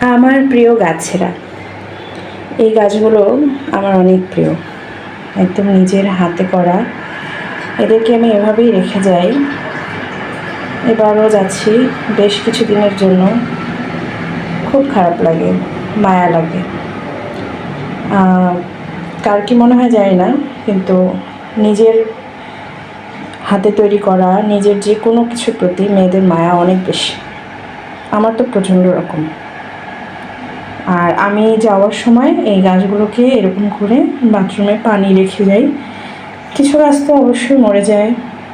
আমার প্রিয় গাছেরা। এই গাছগুলো আমার অনেক প্রিয়। একদম নিজের হাতে করা। এদেরকে আমি এভাবেই রেখে যাই। এবারও যাচ্ছি বেশ কিছু দিনের জন্য। খুব খারাপ লাগে, মায়া লাগে। কার কি মনে হয় যায় না, কিন্তু নিজের হাতে তৈরি করা, নিজের যে কোনো কিছুর প্রতি মেয়েদের মায়া অনেক বেশি। আমার তো প্রচণ্ড রকম। আর আমি যাওয়ার সময় এই গাছগুলোকে এরকম করে বাথরুমে পানি রেখে যাই কিছু গাছ তো অবশ্যই মরে যায়,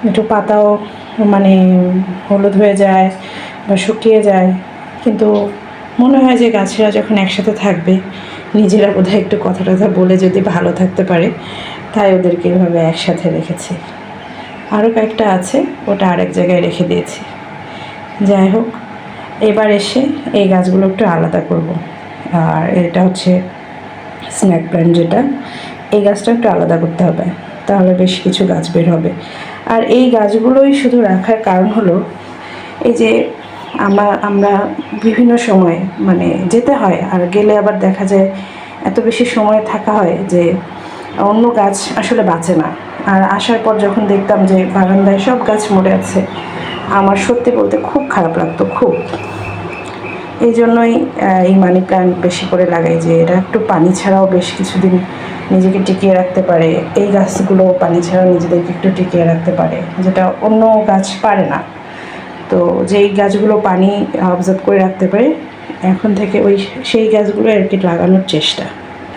একটু পাতাও মানে হলুদ হয়ে যায় বা শুকিয়ে যায়। কিন্তু মনে হয় যে গাছেরা যখন একসাথে থাকবে, নিজেরা বোধহয় একটু কথা টথা বলে যদি ভালো থাকতে পারে, তাই ওদেরকে এভাবে একসাথে রেখেছি। আরও কয়েকটা আছে, ওটা আরেক জায়গায় রেখে দিয়েছি। যাই হোক, এবার এসে এই গাছগুলো একটু আলাদা করব। আর এটা হচ্ছে স্ন্যাক প্ল্যান্ট যেটা। এই গাছটা একটু আলাদা করতে হবে, তাহলে বেশ কিছু গাছ বের হবে। আর এই গাছগুলোই শুধু রাখার কারণ হলো, এই যে আমরা আমরা বিভিন্ন সময় মানে যেতে হয়, আর গেলে আবার দেখা যায় এত বেশি সময় থাকা হয় যে অন্য গাছ আসলে বাঁচে না। আর আসার পর যখন দেখতাম যে বারান্দায় সব গাছ মরে আছে, আমার সত্যি বলতে খুব খারাপ লাগতো, খুব। এই জন্যই এই মানি প্ল্যান্ট বেশি করে লাগাই যে এটা একটু পানি ছাড়াও বেশ কিছুদিন নিজেকে টিকিয়ে রাখতে পারে। এই গাছগুলো পানি ছাড়াও নিজেদেরকে একটু টিকিয়ে রাখতে পারে, যেটা অন্য গাছ পারে না। তো যেই গাছগুলো পানি অবজার্ভ করে রাখতে পারে, এখন থেকে ওই সেই গাছগুলো আর কি লাগানোর চেষ্টা।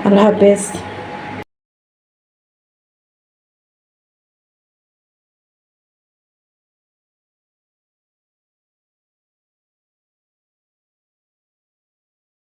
আল্লাহ হাফেজ।